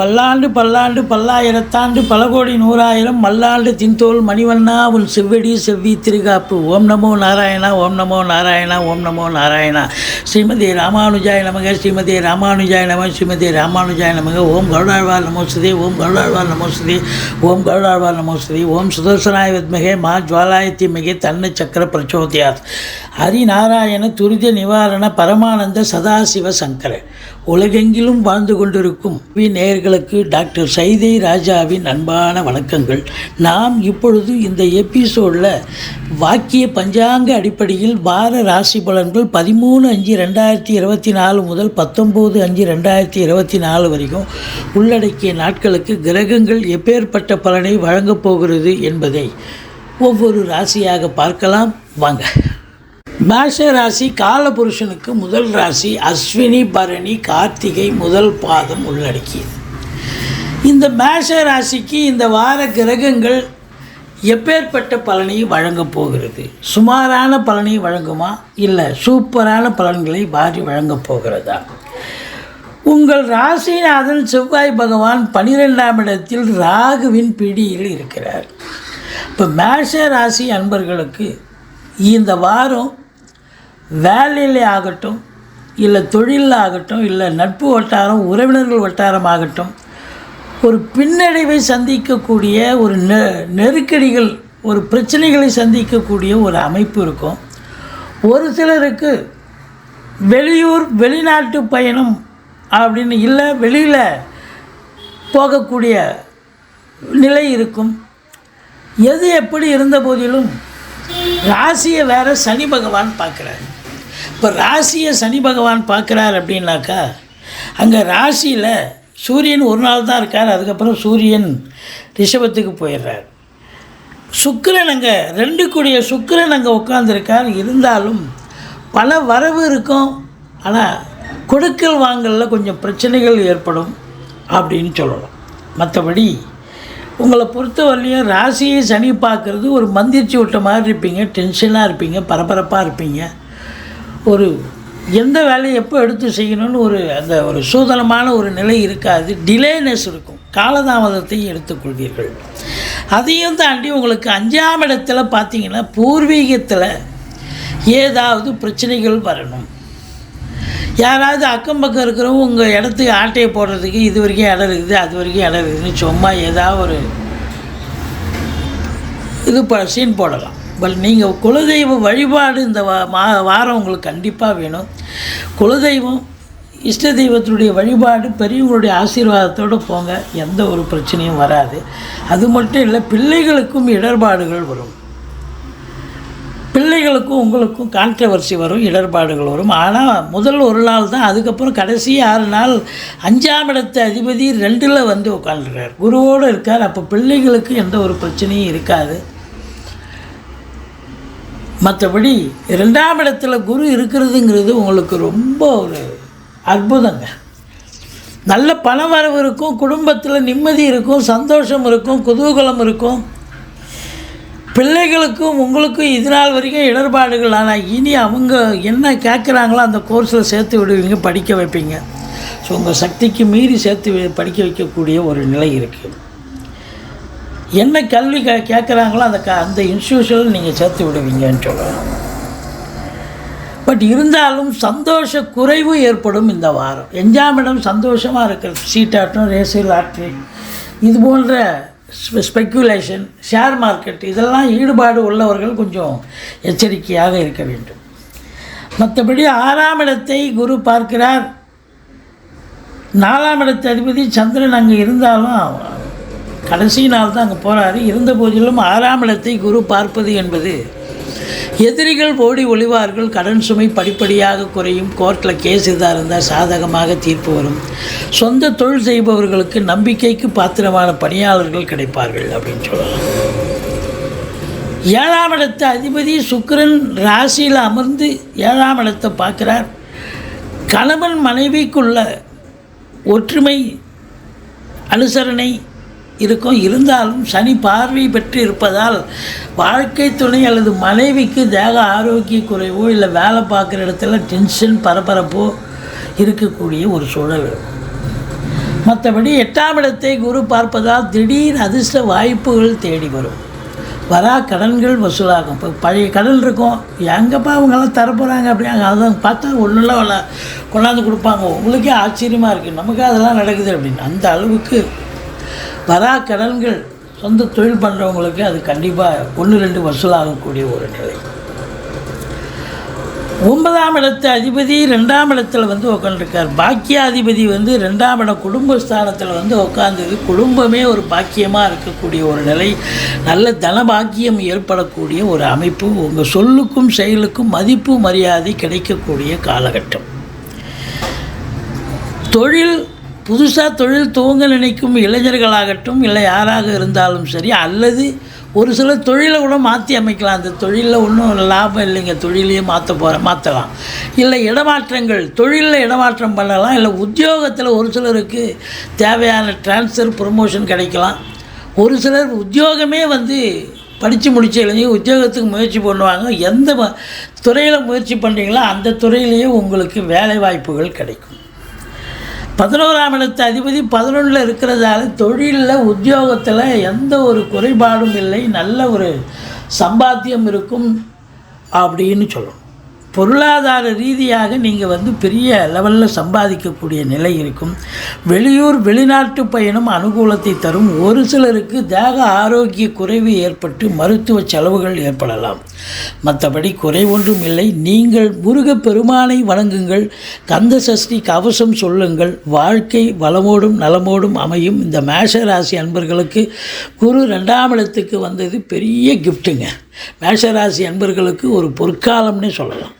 பல்லாண்டு பல்லாண்டு பல்லாயிரத்தாண்டு பல கோடி நூறாயிரம் மல்லாண்டு தின்தோல் மணிவண்ணா உன் செவ்வடி செவ்வி திருகாப்பு. ஓம் நமோ நாராயணா ஓம் நமோ நாராயணா ஓம் நமோ நாராயணா. ஸ்ரீமதி ராமானுஜாய நமக ஸ்ரீமதி ராமானுஜாய நம ஸ்ரீமதி ராமானுஜாய நமக. ஓம் கருடாழ்வார் நமோஸ்தே ஓம் கருடாழ்வார் நமோஸ்தே ஓம் கருடாழ்வார் நமோஸ்தே ஓம் சுதர்சனாய வித்மகே மா ஜுவாலாயத்தி மிகே தன்ன சக்கர பிரச்சோதயாத். ஹரிநாராயண துரித நிவாரண பரமானந்த சதாசிவ சங்கர. உலகெங்கிலும் வாழ்ந்து கொண்டிருக்கும் வி நேயர்களுக்கு டாக்டர் சைதை ராஜாவின் அன்பான வணக்கங்கள். நாம் இப்பொழுது இந்த எபிசோடில் வாக்கிய பஞ்சாங்க அடிப்படையில் வார ராசி பலன்கள் பதிமூணு அஞ்சு ரெண்டாயிரத்தி இருபத்தி நாலு முதல் பத்தொம்போது அஞ்சு ரெண்டாயிரத்தி இருபத்தி நாலு வரைக்கும் உள்ளடக்கிய நாட்களுக்கு கிரகங்கள் எப்பேற்பட்ட பலனை வழங்கப் போகிறது என்பதை ஒவ்வொரு ராசியாக பார்க்கலாம். வாங்க. மேஷ ராசி காலபுருஷனுக்கு முதல் ராசி அஸ்வினி பரணி கார்த்திகை முதல் பாதம் உள்ளடக்கியது. இந்த மேஷ ராசிக்கு இந்த வார கிரகங்கள் எப்பேற்பட்ட பலனையை வழங்கப் போகிறது? சுமாரான பலனை வழங்குமா? இல்லை சூப்பரான பலன்களை வாரி வழங்கப் போகிறதா? உங்கள் ராசிநாதன் செவ்வாய் பகவான் பனிரெண்டாம் இடத்தில் ராகுவின் பிடியில் இருக்கிறார். இப்போ மேஷ ராசி அன்பர்களுக்கு இந்த வாரம் வேலையில் ஆகட்டும் இல்லை தொழிலில் ஆகட்டும் இல்லை நட்பு வட்டாரம் உறவினர்கள் வட்டாரம் ஆகட்டும் ஒரு பின்னடைவை சந்திக்கக்கூடிய ஒரு நெ நெருக்கடிகள் ஒரு பிரச்சனைகளை சந்திக்கக்கூடிய ஒரு அமைப்பு இருக்கும். ஒரு சிலருக்கு வெளியூர் வெளிநாட்டு பயணம் அப்படின்னு இல்லை வெளியில் போகக்கூடிய நிலை இருக்கும். எது எப்படி இருந்த போதிலும் ராசியை வேற சனி பகவான் பார்க்குறாரு. இப்போ ராசியை சனி பகவான் பார்க்குறார் அப்படின்னாக்கா அங்கே ராசியில் சூரியன் ஒரு நாள் தான் இருக்கார் அதுக்கப்புறம் சூரியன் ரிஷபத்துக்கு போயிடுறார். சுக்கிரன் அங்கே ரெண்டு கூடிய சுக்கிரன் அங்கே உட்காந்துருக்கார் இருந்தாலும் பல வரவு இருக்கும் ஆனால் கொடுக்கல் வாங்கலில் கொஞ்சம் பிரச்சனைகள் ஏற்படும் அப்படின்னு சொல்லலாம். மற்றபடி உங்களை பொறுத்தவரையிலையும் ராசியை சனி பார்க்குறது ஒரு மந்திரிச்சு விட்ட மாதிரி இருப்பீங்க டென்ஷனாக இருப்பீங்க பரபரப்பாக இருப்பீங்க. ஒரு எந்த வேலையை எப்போ எடுத்து செய்யணும்னு ஒரு அந்த ஒரு சூதனமான ஒரு நிலை இருக்காது. டிலேனஸ் இருக்கும். காலதாமதத்தையும் எடுத்துக்கொள்வீர்கள். அதையும் தாண்டி உங்களுக்கு அஞ்சாம் இடத்துல பார்த்தீங்கன்னா பூர்வீகத்தில் ஏதாவது பிரச்சனைகள் வரணும். யாராவது அக்கம் பக்கம் இருக்கிறவங்க உங்கள் இடத்துக்கு ஆட்டையை போடுறதுக்கு இது வரைக்கும் இடம் இருக்குது அது வரைக்கும் இடம் இருக்குதுன்னு சும்மா ஏதாவது ஒரு இது சீன் போடலாம். நீங்கள் குலதெய்வ வழிபாடு இந்த வா மா வாரம் உங்களுக்கு கண்டிப்பாக வேணும். குலதெய்வம் இஷ்ட தெய்வத்தினுடைய வழிபாடு பெரியவங்களுடைய ஆசீர்வாதத்தோடு போங்க. எந்த ஒரு பிரச்சனையும் வராது. அது மட்டும் இல்லை பிள்ளைகளுக்கும் இடர்பாடுகள் வரும். பிள்ளைகளுக்கும் உங்களுக்கும் கான்ட்ரவர்சி வரும் இடர்பாடுகள் வரும். ஆனால் முதல் ஒரு நாள் தான் அதுக்கப்புறம் கடைசி ஆறு நாள் அஞ்சாம் இடத்து அதிபதி ரெண்டில் வந்து உட்காந்துருக்கார் குருவோடு இருக்கார் அப்போ பிள்ளைகளுக்கு எந்த ஒரு பிரச்சனையும் இருக்காது. மற்றபடி ரெண்டாம் இடத்துல குரு இருக்கிறதுங்கிறது உங்களுக்கு ரொம்ப ஒரு அற்புதங்க. நல்ல பண வரவு இருக்கும் குடும்பத்தில் நிம்மதி இருக்கும் சந்தோஷம் இருக்கும் குதூகலம் இருக்கும். பிள்ளைகளுக்கும் உங்களுக்கும் இது நாள் வரைக்கும் இடர்பாடுகள். ஆனால் இனி அவங்க என்ன கேட்குறாங்களோ அந்த கோர்ஸில் சேர்த்து விடுவீங்க படிக்க வைப்பீங்க. ஸோ உங்கள் சக்திக்கு மீறி சேர்த்து வை- படிக்க வைக்கக்கூடிய ஒரு நிலை இருக்குது என்ன கல்வி கே கேட்குறாங்களோ அந்த க அந்த இன்ஸ்டியூஷனில் நீங்கள் சேர்த்து விடுவீங்கன்னு சொல்லலாம் பட் இருந்தாலும் சந்தோஷ குறைவு ஏற்படும் இந்த வாரம். எஞ்சாம் இடம் சந்தோஷமாக இருக்கிறது. சீட்டாட்டம் ரேசியல் லாட்ரி இது போன்ற ஸ்பெக்குலேஷன் ஷேர் மார்க்கெட் இதெல்லாம் ஈடுபாடு உள்ளவர்கள் கொஞ்சம் எச்சரிக்கையாக இருக்க வேண்டும். மற்றபடி ஆறாம் இடத்தை குரு பார்க்கிறார். நாலாம் இடத்து அதிபதி சந்திரன் அங்கே இருந்தாலும் கடைசி நாள் தான் அங்கே போகிறாரு இருந்த போதிலும் ஆறாம் இடத்தை குரு பார்ப்பது என்பது எதிரிகள் ஓடி ஒளிவார்கள் கடன் சுமை படிப்படியாக குறையும் கோர்ட்டில் கேஸ் இதாக இருந்தால் சாதகமாக தீர்ப்பு வரும். சொந்த தொழில் செய்பவர்களுக்கு நம்பிக்கைக்கு பாத்திரமான பணியாளர்கள் கிடைப்பார்கள் அப்படின்னு சொல்லலாம். ஏழாம் இடத்த அதிபதி சுக்கரன் ராசியில் அமர்ந்து ஏழாம் இடத்தை பார்க்குறார். கணவன் மனைவிக்குள்ள ஒற்றுமை அனுசரணை இருக்கும். இருந்தாலும் சனி பார்வை பெற்று இருப்பதால் வாழ்க்கை துணை அல்லது மனைவிக்கு தேக ஆரோக்கிய குறைவோ இல்லை வேலை பார்க்குற இடத்துல டென்ஷன் பரபரப்போ இருக்கக்கூடிய ஒரு சூழல். மற்றபடி எட்டாம் இடத்தை குரு பார்ப்பதால் திடீர் அதிர்ஷ்ட வாய்ப்புகள் தேடி வரும். வரா கடன்கள் வசூலாகும். இப்போ பழைய கடன் இருக்கும். எங்கப்பா அவங்கெல்லாம் தரப்போகிறாங்க அப்படிங்க அதான் பார்த்தா ஒன்றுலாம் கொண்டாந்து கொடுப்பாங்க. உங்களுக்கே ஆச்சரியமாக இருக்குது நமக்கு அதெல்லாம் நடக்குது அப்படின்னு. அந்த அளவுக்கு வரா கடன்கள் சொந்த தொழில் பண்ணுறவங்களுக்கு அது கண்டிப்பாக ஒன்று ரெண்டு வசூலாகக்கூடிய ஒரு நிலை. ஒன்பதாம் இடத்து அதிபதி ரெண்டாம் இடத்துல வந்து உட்காந்துருக்கார் பாக்கியாதிபதி வந்து ரெண்டாம் இடம் குடும்பஸ்தானத்தில் வந்து உட்காந்தது குடும்பமே ஒரு பாக்கியமாக இருக்கக்கூடிய ஒரு நிலை. நல்ல தன பாக்கியம் ஏற்படக்கூடிய ஒரு அமைப்பு. உங்கள் சொல்லுக்கும் செயலுக்கும் மதிப்பு மரியாதை கிடைக்கக்கூடிய காலகட்டம். தொழில் புதுசாக தொழில் துவங்க நினைக்கும் இளைஞர்களாகட்டும் இல்லை யாராக இருந்தாலும் சரி அல்லது ஒரு சில தொழிலை கூட மாற்றி அமைக்கலாம். அந்த தொழிலில் ஒன்றும் லாபம் இல்லைங்க. தொழிலையே மாற்ற போகிற மாற்றலாம் இல்லை இடமாற்றங்கள் தொழிலில் இடமாற்றம் பண்ணலாம். இல்லை உத்தியோகத்தில் ஒரு சிலருக்கு தேவையான ட்ரான்ஸ்ஃபர் ப்ரொமோஷன் கிடைக்கலாம். ஒரு சிலர் உத்தியோகமே வந்து படித்து முடிச்ச இளைஞர் உத்தியோகத்துக்கு முயற்சி பண்ணுவாங்க. எந்த துறையில் முயற்சி பண்ணுறீங்களோ அந்த துறையிலேயே உங்களுக்கு வேலை வாய்ப்புகள் கிடைக்கும். பதினோராம் இடத்து அதிபதி பதினொன்றில் இருக்கிறதால தொழிலில் உத்தியோகத்தில் எந்த ஒரு குறைபாடும் இல்லை நல்ல ஒரு சம்பாத்தியம் இருக்கும் அப்படின்னு சொல்லணும். பொருளாதார ரீதியாக நீங்கள் வந்து பெரிய லெவலில் சம்பாதிக்கக்கூடிய நிலை இருக்கும். வெளியூர் வெளிநாட்டு பயணம் அனுகூலத்தை தரும். ஒரு சிலருக்கு தேக ஆரோக்கிய குறைவு ஏற்பட்டு மருத்துவ செலவுகள் ஏற்படலாம். மற்றபடி குறை ஒன்றும் இல்லை. நீங்கள் முருகப் பெருமானை வணங்குங்கள். கந்த சஷ்டி கவசம் சொல்லுங்கள். வாழ்க்கை வளமோடும் நலமோடும் அமையும். இந்த மேஷ ராசி அன்பர்களுக்கு குரு ரெண்டாம் இடத்துக்கு வந்தது பெரிய கிஃப்ட்டுங்க மேஷராசி அன்பர்களுக்கு ஒரு பொற்காலம்னே சொல்லலாம்.